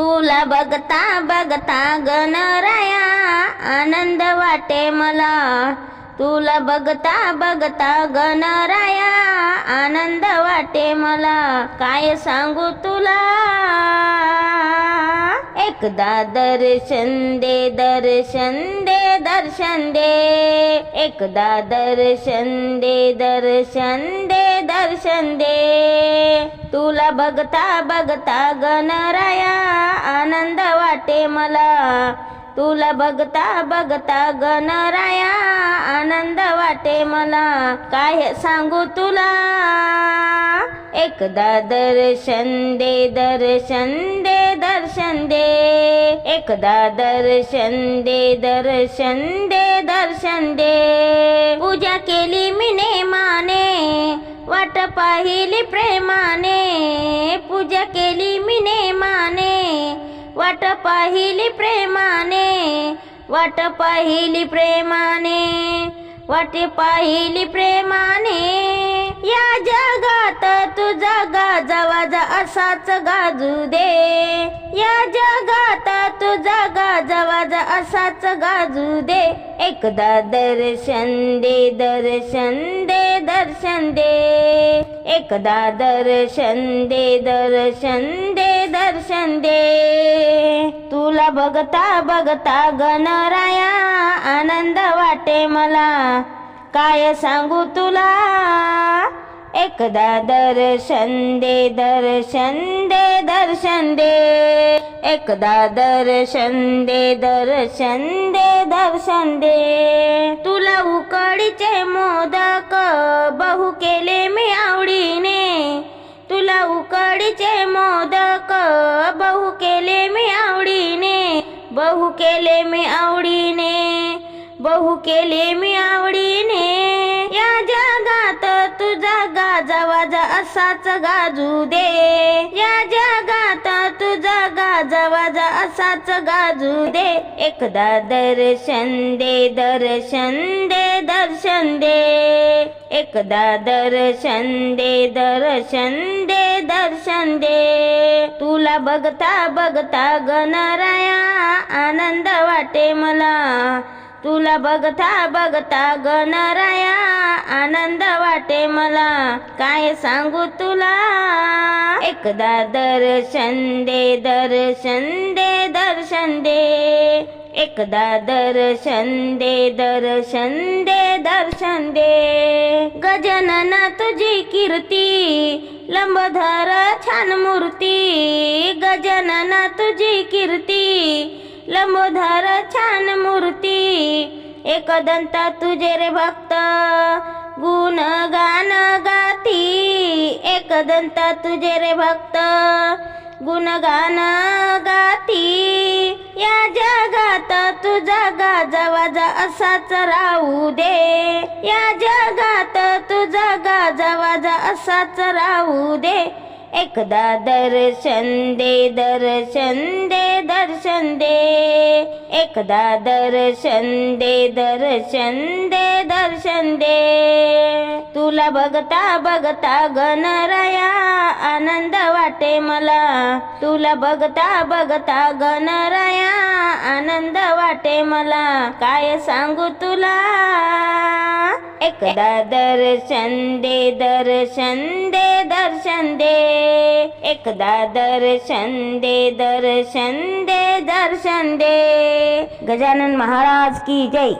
तुला बघता बघता गणराया आनंद वाटे मला. तुला बघता बघता गणराया आनंद वाटे मला. काय सांगू तुला? एकदा दर्शन दे दर्शन दे दर्शन दे। एकदा दर्शन दे दर्शन दे दर्शन दे। तुला बघता बघता गणराया आनंद वाटे मला। तुला बघता बघता गणराया आनंद वाटे मला। काय सांगू तुला? एकदा दर्शन दे दर्शन दे दर्शन दे। एकदा दर्शन दे दर्शन दे दर्शन दे. पूजा केली मी नेमाने वाट पाहिली प्रेमाने. पूजा केली मी नेमाने वाट पाहिली प्रेमाने. वाट पाहिली प्रेमाने वाट पाहिली प्रेमाने. या जगात तुझा गाजावाजा असाच गाजू दे. या जग तुझा गाजावाजा असाच गाजू दे. एकदा दर्शन दे दर्शन दे दर्शन दे. एकदा दर्शन दे दर्शन दे दर्शन दे. तुला बघता बघता गणराया आनंद वाटे मला. काय सांगू तुला? एकदा दर्शन दे दर्शन दे दर्शन दे. एकदा दर्शन दे दर्शन दे दर्शन दे. तुला उकडीचे मोदक बहु केले मी आवडीने. तुला उकडीचे मोदक बहु केले मी आवडीने. बहु केले मी आवडीने. बहु केले मी आवडीने. या जगात तुझा गाजावाजा असाच गाजू दे. या आवाज असाच गाजू दे. एकदा दर्शन दे दर्शन दे दर्शन दे. एकदा दर्शन दे दर्शन दे दर्शन दे. तुला बघता बघता गणराया आनंद वाटे मला. तुला बघता बघता गणराया आनंद वाटे मला. काय सांगू तुला? एकदा दर्शन दे दर्शन दे दर्शन दे. एकदा दर्शन दे दर्शन दे दर्शन दे. गजानन तुझी कीर्ती लंबधर छान मूर्ती. गजानन तुझी कीर्ती लंबोधर छान मूर्ती. एकदंत तुझे रे भक्त गुण गान गाती एकदंत तुझे रे भक्त. गुण गान गाती या जगात तुझा गाजावाजा असाच राहू दे. या जगात तुझा गाजावाजा असाच राहू दे. एकदा दर्शन दे दर्शन दे दर्शन दे. एकदा दर्शन दे दर्शन दे दर्शन दे. तुला बघता बघता गणराया आनंद वाटे मला. तुला बघता बघता गणराया आनंद वाटे मला. काय सांगू तुला? एकदा दर्शन दे दर्शन दे दर्शन दे. एकदा दर्शन दे दर्शन दे दर्शन दे. गजानन महाराज की जय.